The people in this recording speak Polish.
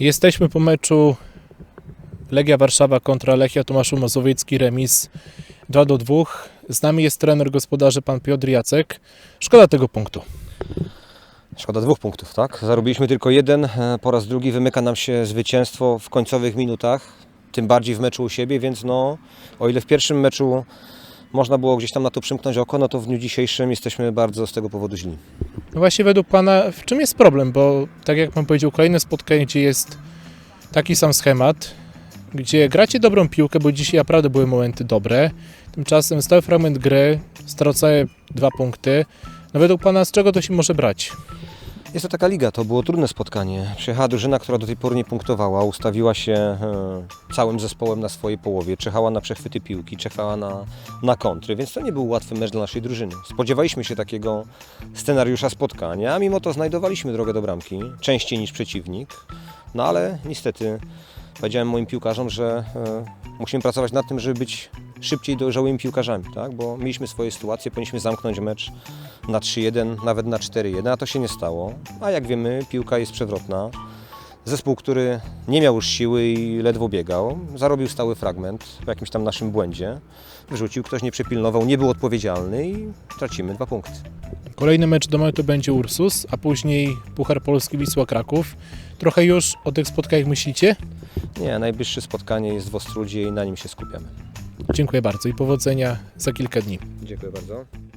Jesteśmy po meczu Legia Warszawa kontra Lechia Tomaszu Mazowiecki, remis 2 do 2. Z nami jest trener gospodarzy pan Piotr Jacek. Szkoda tego punktu. Szkoda dwóch punktów, tak? Zarobiliśmy tylko jeden, e, po raz drugi wymyka nam się zwycięstwo w końcowych minutach, tym bardziej w meczu u siebie, więc no, o ile w pierwszym meczu można było gdzieś tam na to przymknąć oko, no to w dniu dzisiejszym jesteśmy bardzo z tego powodu źli. No właśnie według pana w czym jest problem? Bo tak jak pan powiedział, kolejne spotkanie, gdzie jest taki sam schemat, gdzie gracie dobrą piłkę, bo dzisiaj naprawdę były momenty dobre. Tymczasem stały fragment gry, stracę dwa punkty. No według pana z czego to się może brać? Jest to taka liga, to było trudne spotkanie. Przyjechała drużyna, która do tej pory nie punktowała, ustawiła się e, całym zespołem na swojej połowie, czekała na przechwyty piłki, czekała na, na kontry, więc to nie był łatwy mecz dla naszej drużyny. Spodziewaliśmy się takiego scenariusza spotkania, a mimo to znajdowaliśmy drogę do bramki, częściej niż przeciwnik, no ale niestety powiedziałem moim piłkarzom, że e, musimy pracować nad tym, żeby być szybciej dojrzałymi piłkarzami, tak? bo mieliśmy swoje sytuacje, powinniśmy zamknąć mecz na 3-1, nawet na 4-1, a to się nie stało. A jak wiemy, piłka jest przewrotna. Zespół, który nie miał już siły i ledwo biegał, zarobił stały fragment w jakimś tam naszym błędzie. Wyrzucił, ktoś nie przepilnował, nie był odpowiedzialny i tracimy dwa punkty. Kolejny mecz domowy to będzie Ursus, a później Puchar Polski Wisła Kraków. Trochę już o tych spotkaniach myślicie? Nie, najbliższe spotkanie jest w Ostrudzie i na nim się skupiamy. Dziękuję bardzo i powodzenia za kilka dni. Dziękuję bardzo.